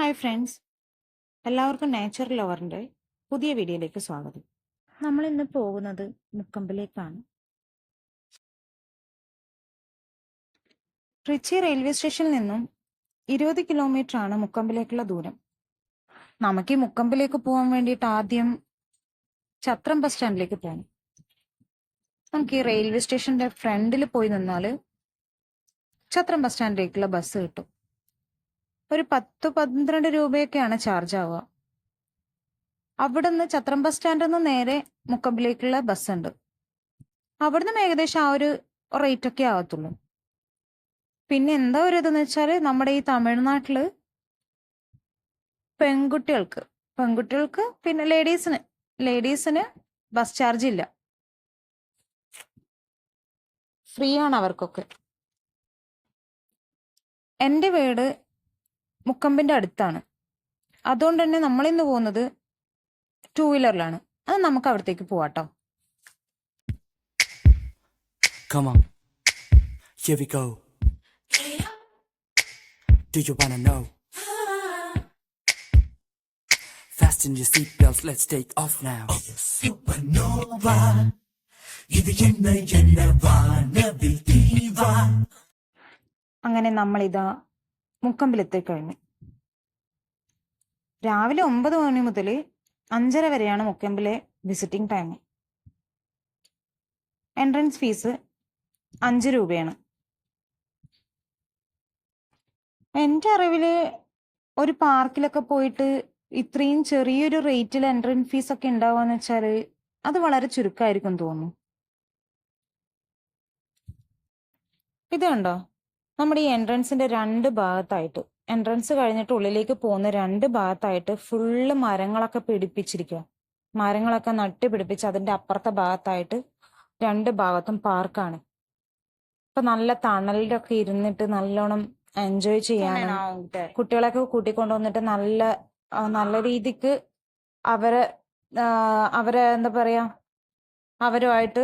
Hi friends എല്ലാവർക്കും nature ലവറിന്റെ പുതിയ വീഡിയോയിലേക്ക് സ്വാഗതം. നമ്മൾ ഇന്ന് പോകുന്നത് മുക്കമ്പിലേക്കാണ്. ട്രിച്ചി റെയിൽവേ സ്റ്റേഷനിൽ നിന്നും ഇരുപത് കിലോമീറ്റർ ആണ് മുക്കമ്പിലേക്കുള്ള ദൂരം. നമുക്ക് ഈ മുക്കമ്പിലേക്ക് പോകാൻ വേണ്ടിയിട്ട് ആദ്യം ചത്രം ബസ് സ്റ്റാൻഡിലേക്ക് പോകണം നമുക്ക് ഈ റെയിൽവേ സ്റ്റേഷന്റെ ഫ്രണ്ടിൽ പോയി നിന്നാൽ ചത്രം ബസ് സ്റ്റാൻഡിലേക്കുള്ള ബസ് കിട്ടും. ഒരു പത്ത് പന്ത്രണ്ട് രൂപയൊക്കെയാണ് ചാർജ് ആവുക. അവിടുന്ന് ചത്രം ബസ് സ്റ്റാൻഡിൽ നിന്ന് നേരെ മുക്കമ്പിലേക്കുള്ള ബസ് ഉണ്ട്. അവിടുന്ന് ഏകദേശം ആ ഒരു റേറ്റ് ഒക്കെ ആവത്തുള്ളൂ. പിന്നെ എന്താ ഒരു ഇതെന്ന് വെച്ചാൽ നമ്മുടെ ഈ തമിഴ്നാട്ടിൽ പെൺകുട്ടികൾക്ക് പെൺകുട്ടികൾക്ക് പിന്നെ ലേഡീസിന് ലേഡീസിന് ബസ് ചാർജ് ഇല്ല. ഫ്രീ ആണ് അവർക്കൊക്കെ. എന്റെ വീട് മുക്കമ്പിന്റെ അടുത്താണ് അതുകൊണ്ട് തന്നെ നമ്മളിന്ന് പോകുന്നത് ടൂ വീലറിലാണ് അത് നമുക്ക് അവിടത്തേക്ക് പോവാട്ടോ Come on. Here we go. Do you wanna know? Fasten your seatbelts, let's take off now. Supernova. ഇത് എന്ന എന്ന വാനവിൽ അങ്ങനെ നമ്മൾ ഇതാ മുക്കമ്പിലെത്തി കഴിഞ്ഞു രാവിലെ ഒമ്പത് മണി മുതൽ അഞ്ചര വരെയാണ് മുക്കമ്പിലെ വിസിറ്റിംഗ് ടൈം എൻട്രൻസ് ഫീസ് അഞ്ച് രൂപയാണ്. എന്റെ അറിവിൽ ഒരു പാർക്കിലൊക്കെ പോയിട്ട് ഇത്രയും ചെറിയൊരു റേറ്റിൽ എൻട്രൻസ് ഫീസ് ഒക്കെ ഉണ്ടാവുകയെന്ന് വെച്ചാൽ അത് വളരെ ചുരുക്കമായിരിക്കും തോന്നുന്നു. ഇത് കണ്ടോ? നമ്മുടെ ഈ എൻട്രൻസിന്റെ രണ്ട് ഭാഗത്തായിട്ട്. എൻട്രൻസ് കഴിഞ്ഞിട്ട് ഉള്ളിലേക്ക് പോകുന്ന രണ്ട് ഭാഗത്തായിട്ട് ഫുള്ള് മരങ്ങളൊക്കെ പിടിപ്പിച്ചിരിക്കുക മരങ്ങളൊക്കെ നട്ട് പിടിപ്പിച്ച് അതിന്റെ അപ്പുറത്തെ ഭാഗത്തായിട്ട് രണ്ട് ഭാഗത്തും പാർക്കാണ് ഇപ്പൊ നല്ല തണലിലൊക്കെ ഇരുന്നിട്ട് നല്ലോണം എൻജോയ് ചെയ്യാനും കുട്ടികളൊക്കെ കൂട്ടിക്കൊണ്ടു വന്നിട്ട് നല്ല നല്ല രീതിക്ക് അവരെ അവരെ എന്താ പറയാ അവരുമായിട്ട്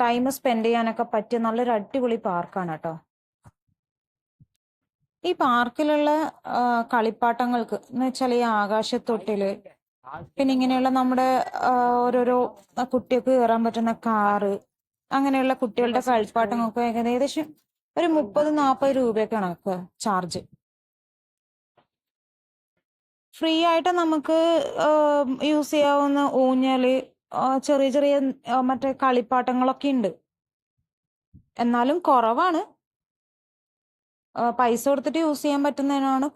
ടൈം സ്പെൻഡ് ചെയ്യാനൊക്കെ പറ്റിയ നല്ലൊരു അടിപൊളി പാർക്കാണ് കേട്ടോ. ഈ പാർക്കിലുള്ള കളിപ്പാട്ടങ്ങൾക്ക് എന്ന് വെച്ചാൽ ഈ ആകാശത്തൊട്ടിൽ പിന്നെ ഇങ്ങനെയുള്ള നമ്മുടെ ഓരോരോ കുട്ടികൾക്ക് കയറാൻ പറ്റുന്ന കാറ് അങ്ങനെയുള്ള കുട്ടികളുടെ കളിപ്പാട്ടങ്ങൾക്ക് ഏകദേശം ഒരു മുപ്പത് നാൽപ്പത് രൂപയൊക്കെ കണക്ക് ചാർജ്. ഫ്രീ ആയിട്ട് നമുക്ക് യൂസ് ചെയ്യാവുന്ന ഊഞ്ഞാൽ ചെറിയ ചെറിയ മറ്റേ കളിപ്പാട്ടങ്ങളൊക്കെ ഉണ്ട്. എന്നാലും കുറവാണ്. പൈസ കൊടുത്തിട്ട് യൂസ് ചെയ്യാൻ പറ്റുന്നതിനാണ്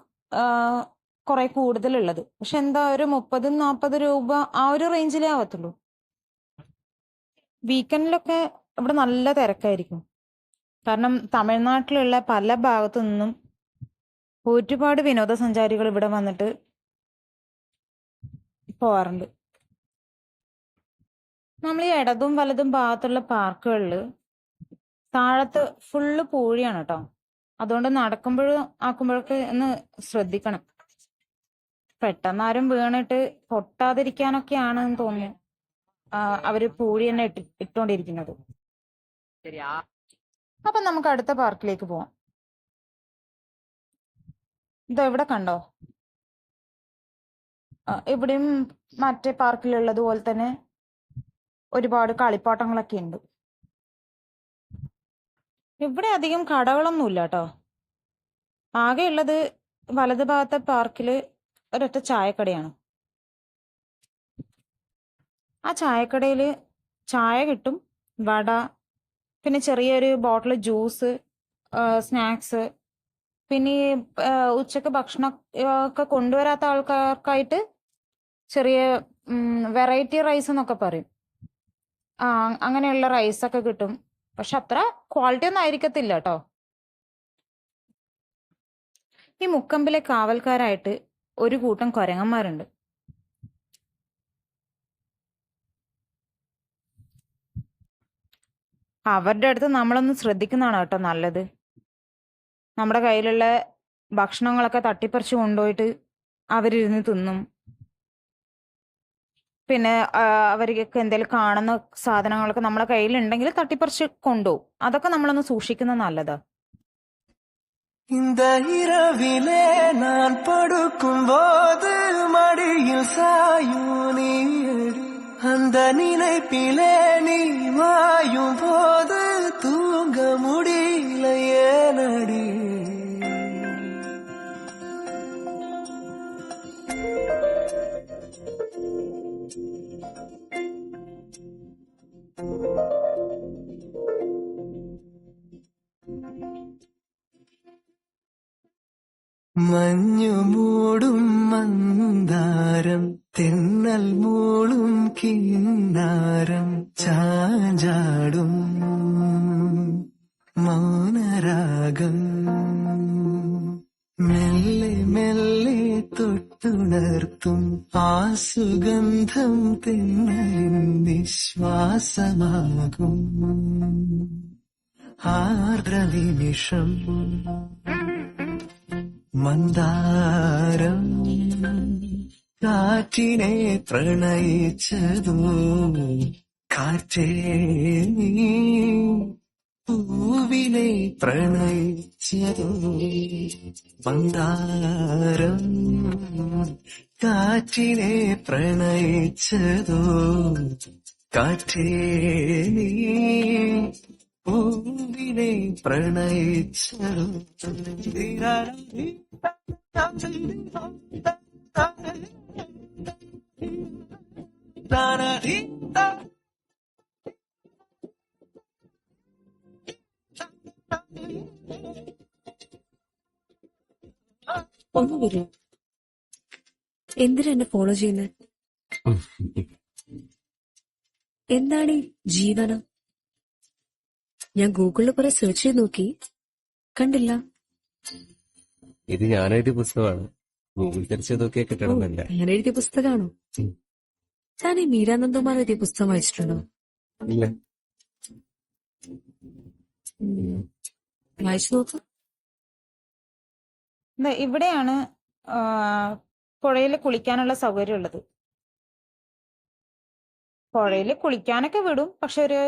കുറെ കൂടുതലുള്ളത്. പക്ഷെ എന്താ ഒരു മുപ്പത് നാൽപ്പത് രൂപ ആ ഒരു റേഞ്ചിലേ ആവത്തുള്ളൂ. വീക്കെൻഡിലൊക്കെ ഇവിടെ നല്ല തിരക്കായിരിക്കും. കാരണം തമിഴ്നാട്ടിലുള്ള പല ഭാഗത്തു നിന്നും ഒരുപാട് വിനോദസഞ്ചാരികൾ ഇവിടെ വന്നിട്ട് പോവാറുണ്ട്. നമ്മൾ ഈ ഇടതും വലതും ഭാഗത്തുള്ള പാർക്കുകളിൽ താഴത്ത് ഫുള്ള് പൂഴിയാണ് കേട്ടോ. അതുകൊണ്ട് നടക്കുമ്പോഴും ആക്കുമ്പോഴൊക്കെ ഒന്ന് ശ്രദ്ധിക്കണം. പെട്ടെന്ന് ആരും വീണിട്ട് പൊട്ടാതിരിക്കാനൊക്കെയാണ് തോന്നുന്നു. അവർ പൂഴി തന്നെ ഇട്ട് ഇട്ടോണ്ടിരിക്കുന്നത്. അപ്പൊ നമുക്ക് അടുത്ത പാർക്കിലേക്ക് പോവാം. ഇതോ ഇവിടെ കണ്ടോ? ഇവിടെയും മറ്റേ പാർക്കിലുള്ളത് പോലെ തന്നെ ഒരുപാട് കളിപ്പാട്ടങ്ങളൊക്കെ ഉണ്ട്. ഇവിടെ അധികം കടകളൊന്നുമില്ല കേട്ടോ ആകെ ഉള്ളത് വലത് ഭാഗത്തെ പാർക്കിൽ ഒരൊറ്റ ചായക്കടയാണ്. ആ ചായക്കടയിൽ ചായ കിട്ടും വട പിന്നെ ചെറിയൊരു ബോട്ടിൽ ജ്യൂസ് സ്നാക്സ് പിന്നെ ഉച്ചയ്ക്ക് ഭക്ഷണം ഒക്കെ കൊണ്ടുവരാത്ത ആൾക്കാർക്കായിട്ട് ചെറിയ വെറൈറ്റി റൈസ് എന്നൊക്കെ പറയും. ആ അങ്ങനെയുള്ള റൈസൊക്കെ കിട്ടും. പക്ഷെ അത്ര ക്വാളിറ്റി ഒന്നും ആയിരിക്കത്തില്ല കേട്ടോ ഈ മുക്കമ്പിലെ കാവൽക്കാരായിട്ട് ഒരു കൂട്ടം കുരങ്ങന്മാരുണ്ട്. അവരുടെ അടുത്ത് നമ്മളൊന്ന് ശ്രദ്ധിക്കുന്നതാണ് കേട്ടോ നല്ലത്. നമ്മുടെ കയ്യിലുള്ള ഭക്ഷണങ്ങളൊക്കെ തട്ടിപ്പറിച്ച് കൊണ്ടുപോയിട്ട് അവരിരുന്ന് തിന്നും. പിന്നെ ആ, അവർക്ക് എന്തെങ്കിലും കാണുന്ന സാധനങ്ങളൊക്കെ നമ്മളെ കയ്യിലുണ്ടെങ്കിൽ തട്ടിപ്പറിച്ച് കൊണ്ടുപോകും അതൊക്കെ നമ്മളൊന്ന് സൂക്ഷിക്കുന്നത് നല്ലതാ இந்த இரவிலே நான் நான் படுக்கும் போது மடியில் சாயும் நீயடி அந்த நினைப்பிலே நீ மாயும் போது தூங்க முடியல മഞ്ഞു മൂടും മന്ദാരം തെന്നൽ മൂളും കിന്നാരം ചാഞ്ചാടും മൗനരാഗം. മെല്ലെ മെല്ലെ തൊട്ടുണർത്തും ആ സുഗന്ധം തെന്നലിൻ നിശ്വാസമാകും. ആർദ്രനിമിഷം മന്ദാരം കാറ്റിനെ പ്രണയിച്ചതു കാറ്റേ നീ പൂവിനെ പ്രണയിച്ചതു മന്ദാരം കാറ്റിനെ പ്രണയിച്ചതു കാറ്റേ നീ പൂവിനെ പ്രണയിച്ചു ഒന്ന് വരൂ എന്തിനാ എന്നെ ഫോളോ ചെയ്യുന്നത് എന്താണ് ഈ ജീവനം? ഞാൻ ഗൂഗിളിൽ കുറെ സെർച്ച് ചെയ്ത് നോക്കി. കണ്ടില്ല. ഇത് ഞാൻ എഴുതിയ പുസ്തകമാണ്. ഗൂഗിൾ തിരിച്ചതൊക്കെ കിട്ടണമെന്നില്ല ഞാൻ എഴുതിയ പുസ്തകമാണോ? ഞാൻ ഈ മീരാനന്ദമാർ എഴുതിയ പുസ്തകം വായിച്ചിട്ടുണ്ടോ? ഇല്ല. വായിച്ചു നോക്ക്. ഇവിടെയാണ് പുഴയിൽ കുളിക്കാനുള്ള സൗകര്യം ഉള്ളത് പുഴയിൽ കുളിക്കാനൊക്കെ വിടും. പക്ഷെ ഒരു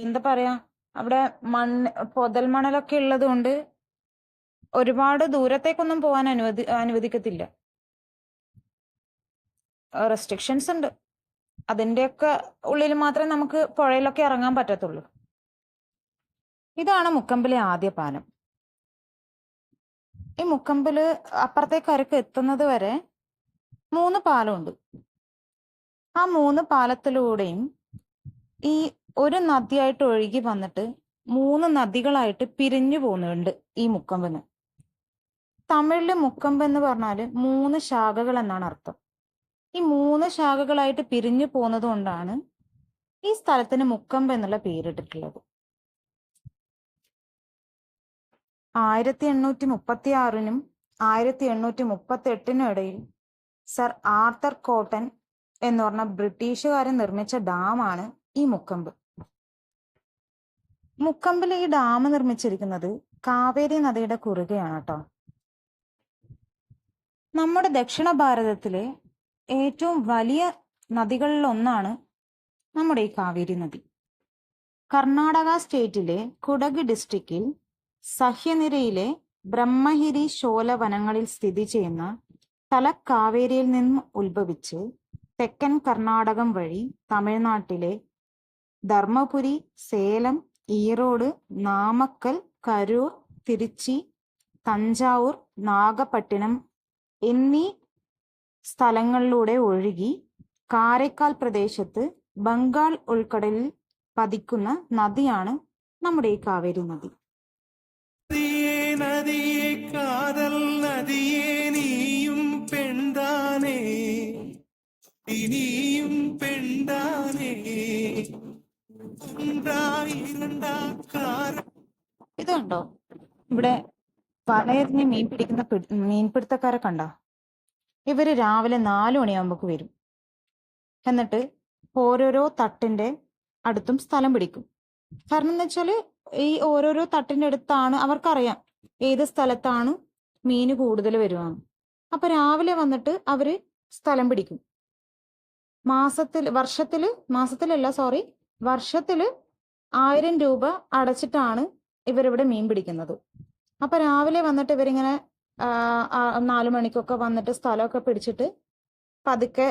എന്താ പറയാ അവിടെ മണ്ണ് പൊതൽ മണലൊക്കെ ഉള്ളത് കൊണ്ട് ഒരുപാട് ദൂരത്തേക്കൊന്നും പോകാൻ അനുവദി അനുവദിക്കത്തില്ല. റെസ്ട്രിക്ഷൻസ് ഉണ്ട്. അതിന്റെയൊക്കെ ഉള്ളിൽ മാത്രമേ നമുക്ക് പുഴയിലൊക്കെ ഇറങ്ങാൻ പറ്റത്തുള്ളൂ. ഇതാണ് മുക്കമ്പിലെ ആദ്യ പാലം. ഈ മുക്കമ്പിൽ അപ്പുറത്തെ കരക്ക് എത്തുന്നത് വരെ മൂന്ന് പാലമുണ്ട് ആ മൂന്ന് പാലത്തിലൂടെയും ഈ ഒരു നദിയായിട്ട് ഒഴുകി വന്നിട്ട് മൂന്ന് നദികളായിട്ട് പിരിഞ്ഞു പോകുന്നുണ്ട് ഈ മുക്കമ്പെന്ന്. തമിഴിൽ മുക്കമ്പ് എന്ന് പറഞ്ഞാൽ മൂന്ന് ശാഖകൾ എന്നാണ് അർത്ഥം. ഈ മൂന്ന് ശാഖകളായിട്ട് പിരിഞ്ഞു പോകുന്നത് കൊണ്ടാണ് ഈ സ്ഥലത്തിന് മുക്കമ്പ് എന്നുള്ള പേരിട്ടിട്ടുള്ളത്. ആയിരത്തി എണ്ണൂറ്റി മുപ്പത്തി ആറിനും ആയിരത്തി എണ്ണൂറ്റി മുപ്പത്തി എട്ടിനും ഇടയിൽ സർ ആർത്തർ കോട്ടൻ എന്ന് പറഞ്ഞ ബ്രിട്ടീഷുകാരൻ നിർമ്മിച്ച ഡാമാണ് ഈ മുക്കമ്പ്. മുക്കമ്പിൽ ഈ ഡാം നിർമ്മിച്ചിരിക്കുന്നത് കാവേരി നദിയുടെ കുറുകയാണ് കേട്ടോ നമ്മുടെ ദക്ഷിണ ഭാരതത്തിലെ ഏറ്റവും വലിയ നദികളിൽ ഒന്നാണ് നമ്മുടെ ഈ കാവേരി നദി. കർണാടക സ്റ്റേറ്റിലെ കുടക് ഡിസ്ട്രിക്റ്റിൽ സഹ്യനിരയിലെ ബ്രഹ്മഹിരി ശോല വനങ്ങളിൽ സ്ഥിതി ചെയ്യുന്ന തല കാവേരിയിൽ നിന്ന് ഉത്ഭവിച്ച് തെക്കൻ കർണാടകം വഴി തമിഴ്നാട്ടിലെ ധർമ്മപുരി സേലം ഈറോഡ് നാമക്കൽ കരൂർ തിരുച്ചി തഞ്ചാവൂർ നാഗപട്ടിണം എന്നീ സ്ഥലങ്ങളിലൂടെ ഒഴുകി കാരക്കാൽ പ്രദേശത്ത് ബംഗാൾ ഉൾക്കടലിൽ പതിക്കുന്ന നദിയാണ് നമ്മുടെ ഈ കാവേരി നദി. നദിയെ കാതൽ നദിയേ നീയും പെൺതാനേ. ഇനിയും പെൺതാനേ. ഒന്നായിരണ്ടാ കാര ഇത് ഇവിടെ വലയറിഞ്ഞ് മീൻ പിടിക്കുന്ന പിടി- മീൻപിടുത്തക്കാരെ കണ്ടോ? ഇവർ രാവിലെ നാലു മണിയാകുമ്പോക്ക് വരും. എന്നിട്ട് ഓരോരോ തട്ടിന്റെ അടുത്തും സ്ഥലം പിടിക്കും. കാരണം എന്ന് വെച്ചാൽ ഈ ഓരോരോ തട്ടിന്റെ അടുത്താണ് അവർക്കറിയാം ഏത് സ്ഥലത്താണ് മീന് കൂടുതൽ വരുവാണ് അപ്പൊ രാവിലെ വന്നിട്ട് അവർ സ്ഥലം പിടിക്കും. മാസത്തിൽ വർഷത്തിൽ മാസത്തിലല്ല സോറി വർഷത്തിൽ ആയിരം രൂപ അടച്ചിട്ടാണ് ഇവരിവിടെ മീൻ പിടിക്കുന്നത്. അപ്പൊ രാവിലെ വന്നിട്ട് ഇവരിങ്ങനെ നാലു മണിക്കൊക്കെ വന്നിട്ട് സ്ഥലമൊക്കെ പിടിച്ചിട്ട് പതുക്കെ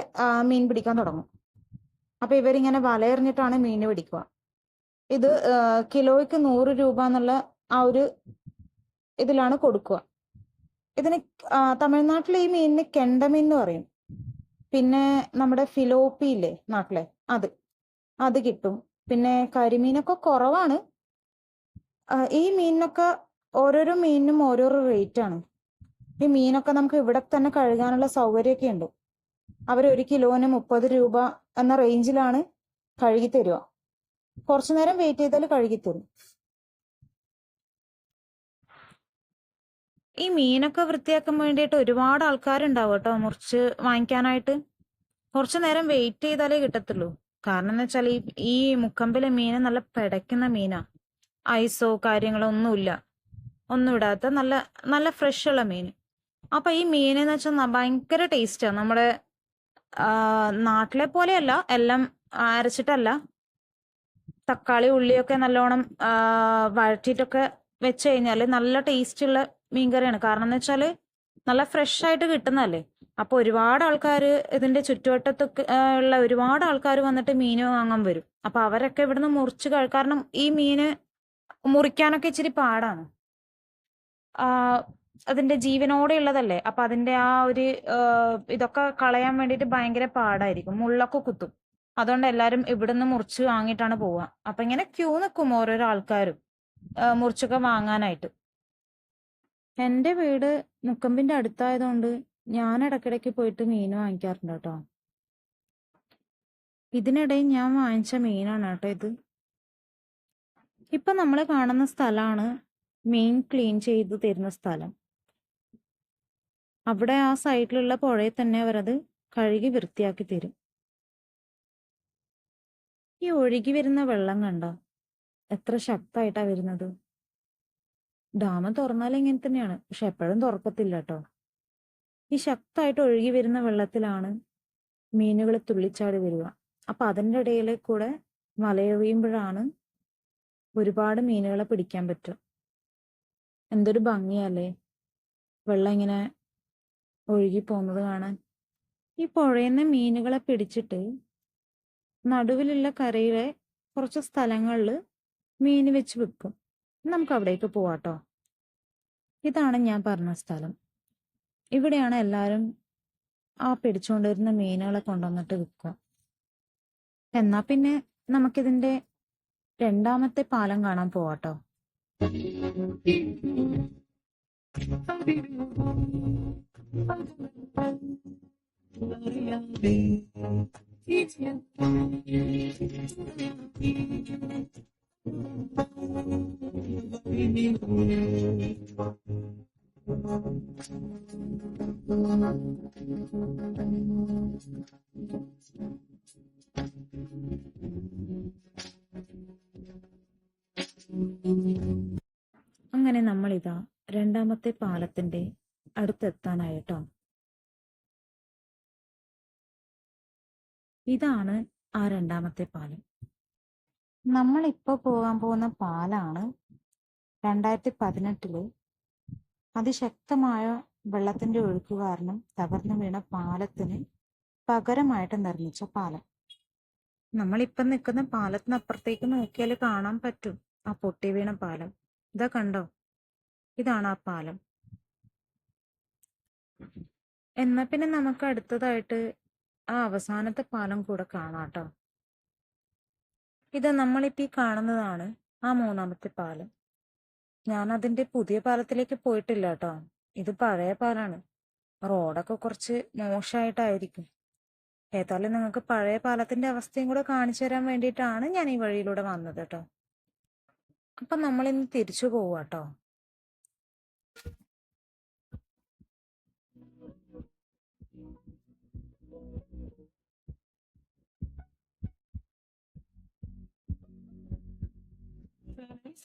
മീൻ പിടിക്കാൻ തുടങ്ങും. അപ്പൊ ഇവരിങ്ങനെ വലയെറിഞ്ഞിട്ടാണ് മീൻ പിടിക്കുക. ഇത് കിലോയ്ക്ക് നൂറ് രൂപ എന്നുള്ള ആ ഒരു ഇതിലാണ് കൊടുക്കുക. ഇതിന് തമിഴ്നാട്ടിലെ ഈ മീനിന് കെണ്ടമീൻ എന്ന് പറയും. പിന്നെ നമ്മുടെ ഫിലോപ്പി ഇല്ലേ നാട്ടിലെ അത്. അത് കിട്ടും. പിന്നെ കരിമീനൊക്കെ കുറവാണ്. ഈ മീനിനൊക്കെ ഓരോരോ മീനിനും ഓരോരോ റേറ്റ് ആണ്. ഈ മീനൊക്കെ നമുക്ക് ഇവിടെ തന്നെ കഴുകാനുള്ള സൗകര്യമൊക്കെ ഉണ്ട്. അവർ ഒരു കിലോന് മുപ്പത് രൂപ എന്ന റേഞ്ചിലാണ് കഴുകി തരിക. കുറച്ചു നേരം വെയിറ്റ് ചെയ്താൽ കഴുകി തരും. ഈ മീനൊക്കെ വൃത്തിയാക്കാൻ വേണ്ടിയിട്ട് ഒരുപാട് ആൾക്കാരുണ്ടാവും കേട്ടോ. മുറിച്ച് വാങ്ങിക്കാനായിട്ട്. കുറച്ചു നേരം വെയിറ്റ് ചെയ്താലേ കിട്ടത്തുള്ളൂ. കാരണം എന്ന് വെച്ചാൽ ഈ ഈ മുക്കമ്പിലെ മീന് നല്ല പിടയ്ക്കുന്ന മീനാ. ഐസോ കാര്യങ്ങളോ ഒന്നുമില്ല ഒന്നും ഇടാത്ത നല്ല നല്ല ഫ്രഷ് ഉള്ള മീൻ അപ്പൊ ഈ മീൻ എന്ന് വെച്ചാൽ ഭയങ്കര ടേസ്റ്റാണ് നമ്മുടെ നാട്ടിലെ പോലെയല്ല. എല്ലാം അരച്ചിട്ടല്ല. തക്കാളി ഉള്ളിയൊക്കെ നല്ലോണം വഴറ്റിയിട്ടൊക്കെ വെച്ച് കഴിഞ്ഞാൽ നല്ല ടേസ്റ്റുള്ള മീൻകറിയാണ്. കാരണം എന്ന് വെച്ചാൽ നല്ല ഫ്രഷ് ആയിട്ട് കിട്ടുന്നതല്ലേ? അപ്പൊ ഒരുപാട് ആൾക്കാർ ഇതിന്റെ ചുറ്റുവട്ടത്തൊക്കെ ഉള്ള ഒരുപാട് ആൾക്കാർ വന്നിട്ട് മീൻ വാങ്ങാൻ വരും. അപ്പോൾ അവരൊക്കെ ഇവിടുന്ന് മുറിച്ച് കാരണം ഈ മീന് മുറിക്കാനൊക്കെ ഇച്ചിരി പാടാണ്. ആ, അതിന്റെ ജീവനോടെ ഉള്ളതല്ലേ? അപ്പൊ അതിന്റെ ആ ഒരു ഇതൊക്കെ കളയാൻ വേണ്ടിയിട്ട് ഭയങ്കര പാടായിരിക്കും. മുള്ളൊക്കെ കുത്തും. അതുകൊണ്ട് എല്ലാരും ഇവിടുന്ന് മുറിച്ച് വാങ്ങിയിട്ടാണ് പോവുക. അപ്പൊ ഇങ്ങനെ ക്യൂ നിൽക്കും ഓരോരോ ആൾക്കാരും മുറിച്ചൊക്കെ വാങ്ങാനായിട്ട്. എന്റെ വീട് മുക്കമ്പിന്റെ അടുത്തായതുകൊണ്ട് ഞാൻ ഇടയ്ക്കിടയ്ക്ക് പോയിട്ട് മീൻ വാങ്ങിക്കാറുണ്ട് കേട്ടോ. ഇതിനിടയിൽ ഞാൻ വാങ്ങിച്ച മീനാണ് കേട്ടോ ഇത്. ഇപ്പൊ നമ്മൾ കാണുന്ന സ്ഥലമാണ് മീൻ ക്ലീൻ ചെയ്ത് തരുന്ന സ്ഥലം. അവിടെ ആ സൈഡിലുള്ള പുഴയിൽ തന്നെ അവരത് കഴുകി വൃത്തിയാക്കി തരും. ഈ ഒഴുകി വരുന്ന വെള്ളം കണ്ട? എത്ര ശക്തമായിട്ടാ വരുന്നത്. ഡാം തുറന്നാൽ ഇങ്ങനെ തന്നെയാണ്. പക്ഷെ എപ്പോഴും തുറക്കത്തില്ല കേട്ടോ. ഈ ശക്തമായിട്ട് ഒഴുകി വരുന്ന വെള്ളത്തിലാണ് മീനുകൾ തുള്ളിച്ചാടി വരിക. അപ്പൊ അതിന്റെ ഇടയിൽ കൂടെ വലയെറിയുമ്പോഴാണ് ഒരുപാട് മീനുകളെ പിടിക്കാൻ പറ്റും എന്തൊരു ഭംഗിയല്ലേ? വെള്ളം ഇങ്ങനെ ഒഴുകി പോകുന്നത് കാണാൻ. ഈ പുഴയുന്ന മീനുകളെ പിടിച്ചിട്ട് നടുവിലുള്ള കരയിലെ കുറച്ച് സ്ഥലങ്ങളിൽ മീൻ വെച്ച് വെക്കും. നമുക്ക് അവിടേക്ക് പോവാട്ടോ. ഇതാണ് ഞാൻ പറഞ്ഞ സ്ഥലം. ഇവിടെയാണ് എല്ലാവരും ആ പിടിച്ചുകൊണ്ടിരുന്ന മീനുകളെ കൊണ്ടുവന്നിട്ട് വിൽക്കുക. എന്നാ പിന്നെ നമുക്കിതിന്റെ രണ്ടാമത്തെ പാലം കാണാൻ പോവാട്ടോ. അങ്ങനെ നമ്മളിതാ രണ്ടാമത്തെ പാലത്തിന്റെ അടുത്തെത്താനായിട്ടോ. ഇതാണ് ആ രണ്ടാമത്തെ പാലം. നമ്മൾ ഇപ്പൊ പോകാൻ പോകുന്ന പാലാണ് രണ്ടായിരത്തി പതിനെട്ടിൽ അതിശക്തമായ വെള്ളത്തിന്റെ ഒഴുക്ക് കാരണം തകർന്നു വീണ പാലത്തിന് പകരമായിട്ട് നിർമ്മിച്ച പാലം. നമ്മളിപ്പം നിൽക്കുന്ന പാലത്തിന് അപ്പുറത്തേക്ക് നോക്കിയാൽ കാണാൻ പറ്റും. ആ പൊട്ടി വീണ പാലം. ഇതാ കണ്ടോ? ഇതാണ് ആ പാലം. എന്നാ പിന്നെ നമുക്ക് അടുത്തതായിട്ട് ആ അവസാനത്തെ പാലം കൂടെ കാണാട്ടോ ഇത് നമ്മളിപ്പോ ഈ കാണുന്നതാണ് ആ മൂന്നാമത്തെ പാലം. ഞാൻ അതിന്റെ പുതിയ പാലത്തിലേക്ക് പോയിട്ടില്ല കേട്ടോ ഇത് പഴയ പാലാണ്. റോഡൊക്കെ കുറച്ച് മോശമായിട്ടായിരിക്കും ഏതായാലും നിങ്ങൾക്ക് പഴയ പാലത്തിന്റെ അവസ്ഥയും കൂടെ കാണിച്ചു തരാൻ വേണ്ടിയിട്ടാണ് ഞാൻ ഈ വഴിയിലൂടെ വന്നത് കേട്ടോ അപ്പൊ നമ്മൾ ഇന്ന് തിരിച്ചു പോവാട്ടോ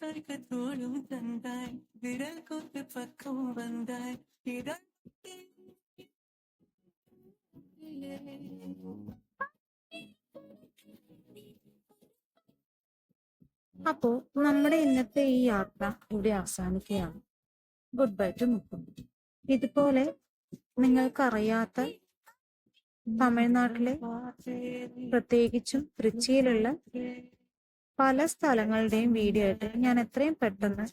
സ്വർഗത്തോളം തந்தாய் വിരൽ കൊത്ത് പക്കം വந்தாய் അപ്പോ നമ്മുടെ ഇന്നത്തെ ഈ യാത്ര ഇവിടെ അവസാനിക്കുകയാണ്. ഗുഡ് ബൈ ടു മുക്കും ഇതുപോലെ നിങ്ങൾക്കറിയാത്ത തമിഴ്നാട്ടിലെ പ്രത്യേകിച്ചും തൃച്ചിയിലുള്ള പല സ്ഥലങ്ങളുടെയും വീഡിയോ ആയിട്ട് ഞാൻ എത്രയും പെട്ടെന്ന്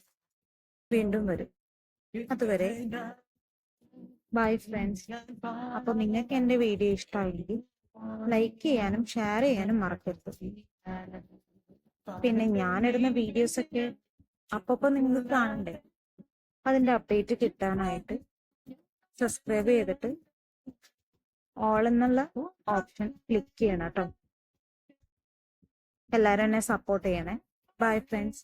വീണ്ടും വരും. അതുവരെ ബൈ ഫ്രണ്ട്സ് അപ്പൊ നിങ്ങൾക്ക് എന്റെ വീഡിയോ ഇഷ്ടമായി ലൈക്ക് ചെയ്യാനും ഷെയർ ചെയ്യാനും മറക്കരുത്. പിന്നെ ഞാനിടുന്ന വീഡിയോസ് ഒക്കെ അപ്പപ്പോ നിങ്ങൾക്ക് കാണണ്ടേ? അതിന്റെ അപ്ഡേറ്റ് കിട്ടാനായിട്ട് സബ്സ്ക്രൈബ് ചെയ്തിട്ട് ഓൾ എന്നുള്ള ഓപ്ഷൻ ക്ലിക്ക് ചെയ്യണം കേട്ടോ. എല്ലാവരും എന്നെ സപ്പോർട്ട് ചെയ്യണേ ബൈ ഫ്രണ്ട്സ്